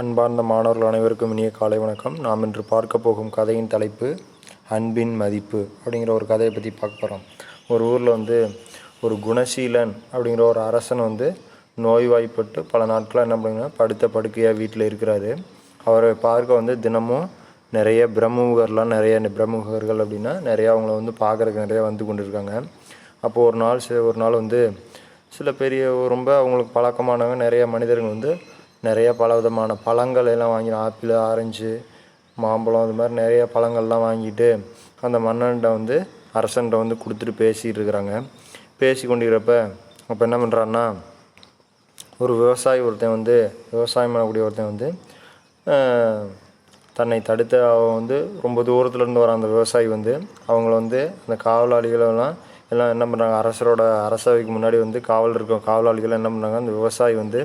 அன்பார்ந்த மாணவர்கள் அனைவருக்கும் இனிய காலை வணக்கம். நாம் இன்று பார்க்க போகும் கதையின் தலைப்பு அன்பின் மதிப்பு அப்படிங்கிற ஒரு கதையை பற்றி பார்க்க போகிறோம் ஒரு ஊரில் வந்து ஒரு குணசீலன் அப்படிங்கிற ஒரு அரசன் வந்து நோய்வாய்ப்பட்டு பல நாட்களாக என்ன பண்ணுங்கன்னா படுத்த படுக்கையாக வீட்டில் இருக்கிறாரு. அவரை பார்க்க வந்து தினமும் நிறைய பிரமுகர்லாம் நிறைய பிரமுகர்கள் அப்படின்னா நிறையா அவங்கள வந்து பார்க்குறதுக்கு நிறையா வந்து கொண்டு இருக்காங்க அப்போது ஒரு நாள் ஒரு நாள் வந்து சில பெரிய ரொம்ப அவங்களுக்கு பழக்கமானவங்க நிறைய மனிதர்கள் வந்து நிறைய பல விதமான பழங்கள் எல்லாம் வாங்கி ஆப்பிள் ஆரஞ்சு மாம்பழம் இது மாதிரி நிறைய பழங்கள்லாம் வாங்கிட்டு அந்த மன்னன்கிட்ட வந்து அரசன்கிட்ட வந்து கொடுத்துட்டு பேசிகிட்டு இருக்கிறாங்க. பேசி கொண்டிருக்கிறப்ப அப்போ என்ன பண்ணுறான்னா ஒரு விவசாயி ஒருத்தன் வந்து விவசாயம் பண்ணக்கூடிய ஒருத்தன் வந்து தன்னை தடுத்து அவன் வந்து ரொம்ப தூரத்துலேருந்து வர அந்த விவசாயி வந்து. அவங்கள வந்து அந்த காவலாளிகளெல்லாம் எல்லாம் என்ன பண்ணுறாங்க அரசரோட அரசவைக்கு முன்னாடி வந்து காவல் இருக்கும் காவலாளிகள் என்ன பண்ணுறாங்க அந்த விவசாயி வந்து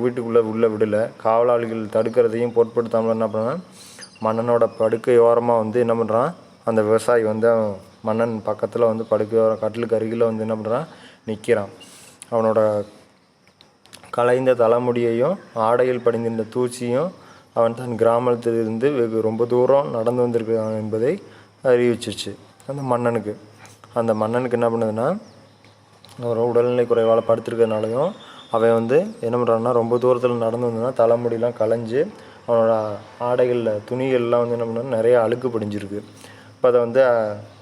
வீட்டுக்குள்ளே உள்ளே விடலை. காவலாளிகள் தடுக்கிறதையும் பொருட்படுத்தாமல் என்ன பண்ணுறான் மன்னனோட படுக்கை ஓரமாக வந்து என்ன பண்ணுறான் அந்த விவசாயி வந்து அவன் மன்னன் பக்கத்தில் வந்து படுக்கை ஓரம் கட்டிலுக்கு அருகில் வந்து என்ன பண்ணுறான் நிற்கிறான் அவனோட கலைந்த தலைமுடியையும் ஆடையில் படிந்திருந்த தூசியும் அவன் தன் கிராமத்திலிருந்து வெகு ரொம்ப தூரம் நடந்து வந்திருக்கிறான் என்பதை அறிவிச்சிச்சு அந்த மன்னனுக்கு. அந்த மன்னனுக்கு என்ன பண்ணுதுன்னா அவர் உடல்நிலை குறைவால் படுத்திருக்கிறதுனாலையும் அவன் வந்து என்ன பண்ணுறான்னா ரொம்ப தூரத்தில் நடந்து வந்ததுன்னா தலைமுடியெலாம் கலைஞ்சு அவனோட ஆடைகளில் துணிகள்லாம் வந்து என்ன பண்ணா நிறைய அழுக்கு படிஞ்சிருக்கு. இப்போ அதை வந்து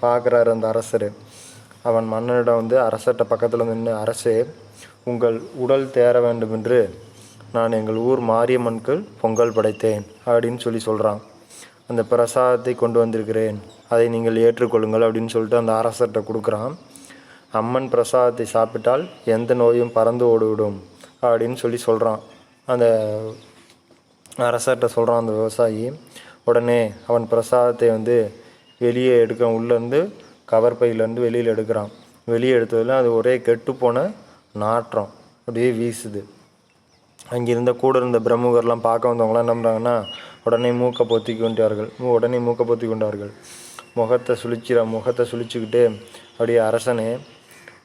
பார்க்குறாரு அந்த அரசர். அவன் மன்னனிடம் வந்து அரசர்கிட்ட பக்கத்தில் நின்று அரசே உங்கள் உடல் தேர வேண்டும் என்று நான் எங்கள் ஊர் மாரியம்மன்கள் பொங்கல் படைத்தேன் அப்படின்னு சொல்லி சொல்கிறான் அந்த பிரசாதத்தை கொண்டு வந்திருக்கிறேன். அதை நீங்கள் ஏற்றுக்கொள்ளுங்கள் அப்படின்னு சொல்லிட்டு அந்த அரசர்கிட்ட கொடுக்குறான். அம்மன் பிரசாதத்தை சாப்பிட்டால் எந்த நோயும் பறந்து ஓடிவிடும் அப்படின்னு சொல்லி சொல்கிறான் அந்த அரசர்கிட்ட சொல்கிறான் அந்த விவசாயி. உடனே அவன் பிரசாதத்தை வந்து வெளியே எடுக்க உள்ளேருந்து கவர் பையிலேருந்து வெளியில் எடுக்கிறான். வெளியே எடுத்ததில் அது ஒரே கெட்டுப்போன நாற்றம் அப்படியே வீசுது. அங்கே இருந்த கூட இருந்த பிரமுகர்லாம் பார்க்க வந்தவங்களாம் என்ன பண்ணுறாங்கன்னா உடனே மூக்கை பொத்தி கொண்டார்கள். உடனே மூக்கை பொத்தி கொண்டார்கள். முகத்தை சுழிச்சிட முகத்தை சுழிச்சுக்கிட்டு அப்படியே அரசனே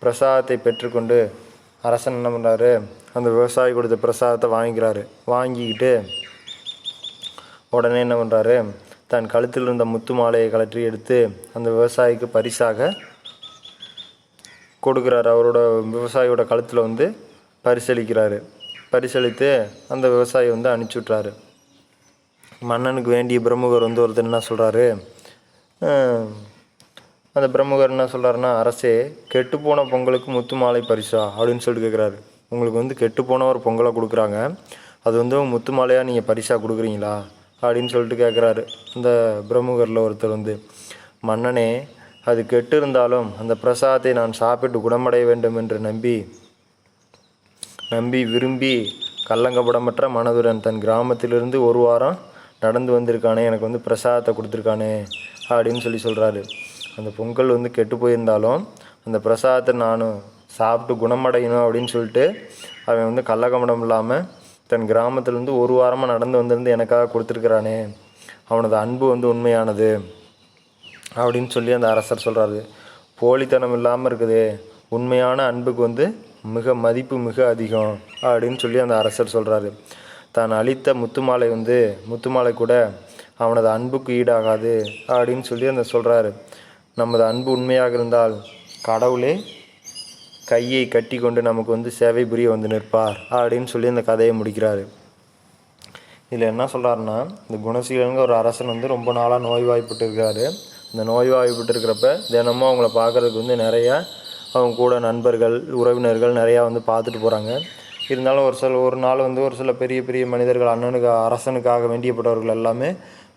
பிரசாதத்தை பெற்றுக்கொண்டு அரசன் என்ன பண்ணுறாரு அந்த விவசாயி கொடுத்த பிரசாதத்தை வாங்கிக்கிறாரு. வாங்கிக்கிட்டு உடனே என்ன பண்ணுறாரு தன் கழுத்தில் இருந்த முத்து மாலையை கழற்றி எடுத்து அந்த விவசாயிக்கு பரிசாக கொடுக்குறாரு. அவரோட விவசாயியோட கழுத்தில் வந்து பரிசளிக்கிறாரு. பரிசளித்து அந்த விவசாயி வந்து அனுப்பிச்சி விட்றாரு மன்னனுக்கு வேண்டிய பிரமுகர் வந்து ஒருத்தர் என்ன சொல்கிறாரு அந்த பிரமுகர் என்ன சொல்கிறாருன்னா அரசே கெட்டுப்போன பொங்கலுக்கு முத்து மாலை பரிசா? அப்படின்னு சொல்லிட்டு கேட்குறாரு உங்களுக்கு வந்து கெட்டுப்போன ஒரு பொங்கலை கொடுக்குறாங்க. அது வந்து முத்து மாலையாக நீங்கள் பரிசாக கொடுக்குறீங்களா? அப்படின்னு சொல்லிட்டு கேட்குறாரு அந்த பிரமுகரில் ஒருத்தர் வந்து மன்னனே அது கெட்டு இருந்தாலும் அந்த பிரசாதத்தை நான் சாப்பிட்டு குணமடைய வேண்டும் என்று நம்பி நம்பி விரும்பி கள்ளங்கபடமற்ற மனதுடன் தன் கிராமத்திலிருந்து ஒரு வாரம் நடந்து வந்திருக்கானே எனக்கு வந்து பிரசாதத்தை கொடுத்துருக்கானே அப்படின்னு சொல்லி சொல்கிறாரு அந்த பொங்கல் வந்து கெட்டு போயிருந்தாலும் அந்த பிரசாதத்தை நானும் சாப்பிட்டு குணமடையணும் அப்படின்னு சொல்லிட்டு அவன் வந்து கள்ளக்கபடம் இல்லாமல் தன் கிராமத்துலேருந்து ஒரு வாரமாக நடந்து வந்திருந்து எனக்காக கொடுத்துருக்குறானே அவனது அன்பு வந்து உண்மையானது அப்படின்னு சொல்லி அந்த அரசர் சொல்கிறாரு போலித்தனம் இல்லாமல் இருக்குது உண்மையான அன்புக்கு வந்து மிக மதிப்பு மிக அதிகம் அப்படின்னு சொல்லி அந்த அரசர் சொல்கிறாரு தான் அளித்த முத்துமாலை வந்து முத்துமாலை கூட அவனது அன்புக்கு ஈடாகாது அப்படின்னு சொல்லி அந்த சொல்கிறாரு நமது அன்பு உண்மையாக இருந்தால் கடவுளே கையை கட்டி கொண்டு நமக்கு வந்து சேவை புரிய வந்து நிற்பார் அப்படின்னு சொல்லி அந்த கதையை முடிக்கிறாரு. இதில் என்ன சொல்கிறாருன்னா இந்த குணசீலனுங்க ஒரு அரசன் வந்து ரொம்ப நாளாக நோய்வாய்ப்பட்டு இருக்காரு இந்த நோய்வாய்ப்பட்டு இருக்கிறப்ப தினமும் அவங்கள பார்க்குறதுக்கு வந்து நிறையா அவங்க கூட நண்பர்கள் உறவினர்கள் நிறையா வந்து பார்த்துட்டு போகிறாங்க இருந்தாலும் ஒரு சில ஒரு நாள் வந்து ஒரு சில பெரிய பெரிய மனிதர்கள் அண்ணனுக்கு அரசனுக்காக வேண்டியப்பட்டவர்கள் எல்லாமே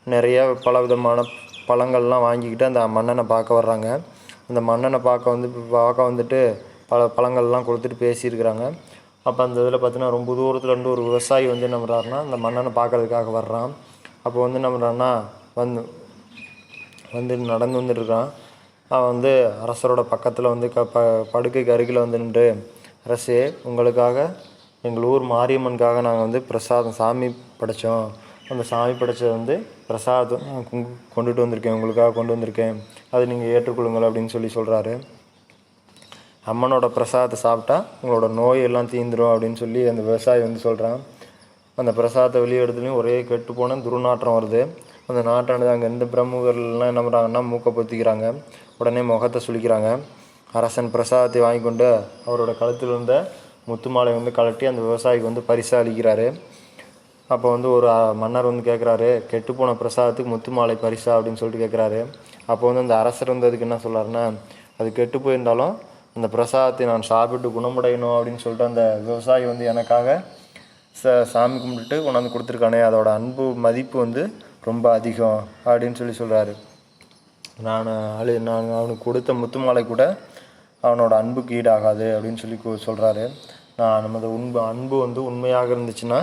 நிறைய பல விதமான பழங்கள்லாம் வாங்கிக்கிட்டு அந்த மன்னனை பார்க்க வர்றாங்க. அந்த மன்னனை பார்க்க வந்து பார்க்க வந்துட்டு பல பழங்கள்லாம் கொடுத்துட்டு பேசியிருக்கிறாங்க. அப்போ அந்த இதில் பார்த்தீங்கன்னா ரொம்ப தூரத்தில் இருந்து ஒரு விவசாயி வந்து என்ன பண்ணுறாருன்னா அந்த மன்னனை பார்க்கறதுக்காக வர்றான். அப்போ வந்து என்ன பண்ணுறான்னா வந்து வந்து நடந்து வந்துட்டுருக்கான். அவன் வந்து அரசரோட பக்கத்தில் வந்து க ப படுக்கைக்கு அருகில் வந்து நின்று அரசே உங்களுக்காக எங்கள் ஊர் மாரியம்மனுக்காக நாங்கள் வந்து பிரசாதம் சாமி படைத்தோம் அந்த சாமி படைச்சது வந்து பிரசாதம் கொண்டுட்டு வந்திருக்கேன் உங்களுக்காக கொண்டு வந்திருக்கேன். அதை நீங்கள் ஏற்றுக்கொள்ளுங்கள் அப்படின்னு சொல்லி சொல்கிறாரு அம்மனோட பிரசாதத்தை சாப்பிட்டா உங்களோட நோய் எல்லாம் தீந்துடும் அப்படின்னு சொல்லி அந்த விவசாயி வந்து சொல்கிறான் அந்த பிரசாதத்தை வெளியே எடுத்துலையும் ஒரே கெட்டு போன துர்நாற்றம் வருது. அந்த நாட்டானது அங்கே இருந்த பிரமுகர்கள்லாம் என்ன பண்ணுறாங்கன்னா மூக்கை பொத்திக்கிறாங்க. உடனே முகத்தை சுழிக்கிறாங்க அரசன் பிரசாதத்தை வாங்கி கொண்டு அவரோட கழுத்தில் இருந்த முத்து மாலை வந்து கழட்டி அந்த விவசாயிக்கு வந்து பரிசாளிக்கிறாரு அப்போ வந்து ஒரு மன்னர் வந்து கேட்குறாரு கெட்டுப்போன பிரசாதத்துக்கு முத்து மாலை பரிசா? அப்படின்னு சொல்லிட்டு கேட்குறாரு அப்போ வந்து அந்த அரசர் வந்து அதுக்கு என்ன சொல்கிறாருன்னா அது கெட்டு போயிருந்தாலும் அந்த பிரசாதத்தை நான் சாப்பிட்டு குணமடையணும் அப்படின்னு சொல்லிட்டு அந்த விவசாயி வந்து எனக்காக ச சாமி கும்பிட்டுட்டு கொண்டாந்து கொடுத்துருக்கானே அதோட அன்பு மதிப்பு வந்து ரொம்ப அதிகம் அப்படின்னு சொல்லி சொல்கிறாரு நான் அழு நான் அவனுக்கு கொடுத்த முத்து மாலை கூட அவனோட அன்புக்கு ஈடாகாது அப்படின்னு சொல்லி சொல்கிறாரு நான் நமது உண்பு அன்பு வந்து உண்மையாக இருந்துச்சுன்னா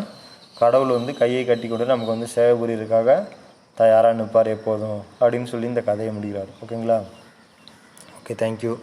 கடவுள் வந்து கையை கட்டி கொண்டு நமக்கு வந்து சேவை புரியறதுக்காக தயாராக நிற்பார் எப்போதும் அப்படின்னு சொல்லி இந்த கதையை முடிகிறார் ஓகேங்களா? Okay thank you